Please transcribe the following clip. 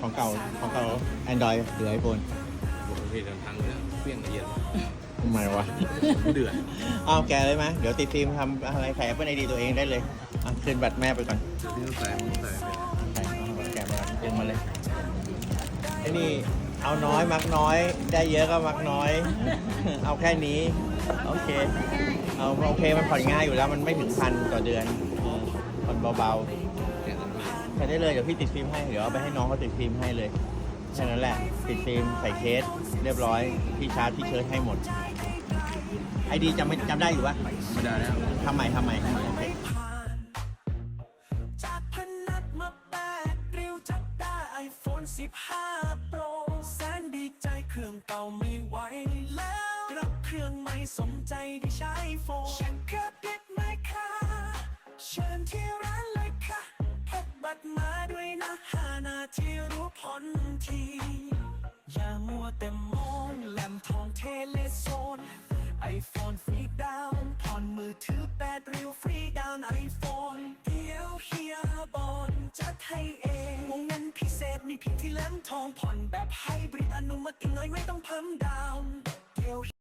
ของเก่าของเก่า Android หรือ iPhone โอ้โหพี่เดินทางเลยเปี้ยงละเอียดทำไมวะ เดือดเอาแกะเลยไหมเดี๋ยวติดฟิล์มทำอะไรใส่ Apple ID ตัวเองได้เลยอะคืนบัตรแม่ไปก่อนพี่ต้องใส่ต้องใส่ไปใส่เอาแกะมาเองมาเลยไอ้นี่เอาน้อยมักน้อย ได้เยอะก็มักน้อย เอาแค่นี้โอเค เอาโอเคมันผ่อนง่ายอยู่แล้วมันไม่ถึงพันต่อเดือนผ่อนเบาๆแกะต้องมา ใช้ได้เลยเดี๋ยวพี่ติดฟิล์มให้เดี๋ยวเอาไปให้น้องเขาติดฟิล์มให้เลยแค่นั้นแหละ ติดฟิล์มใส่เคส เรียบร้อยพี่ชาร์จพี่เชิร์จให้หมดไอดีจำไม่จำได้อยู่ปะไม่ได้แล้วทำใหม่ทำใหม่โอเคจากพนักมาแปดริ้วจับได้ไอโฟน15 Pro แสนดีใจเครื่องเก่าไม่ไหวแล้วรับเครื่องใหม่สมใจที่ใช้โฟน บัตรมาด้วยนะหานาที่รู้ผลที อย่ามัวแต่มองแหลมทองเทเลโซนไอโฟนฟรีดาวน์ผ่อนมือถือแปดริ้วฟรีดาวน์ไอโฟนเดี๋ยวเฮียบอลจัดให้เองวงเงินพิเศษมีเพียงที่แหลมทองผ่อนแบบไฮบริดอนุมัติน้อยไม่ต้องเพิ่มดาวน์เดี๋ยว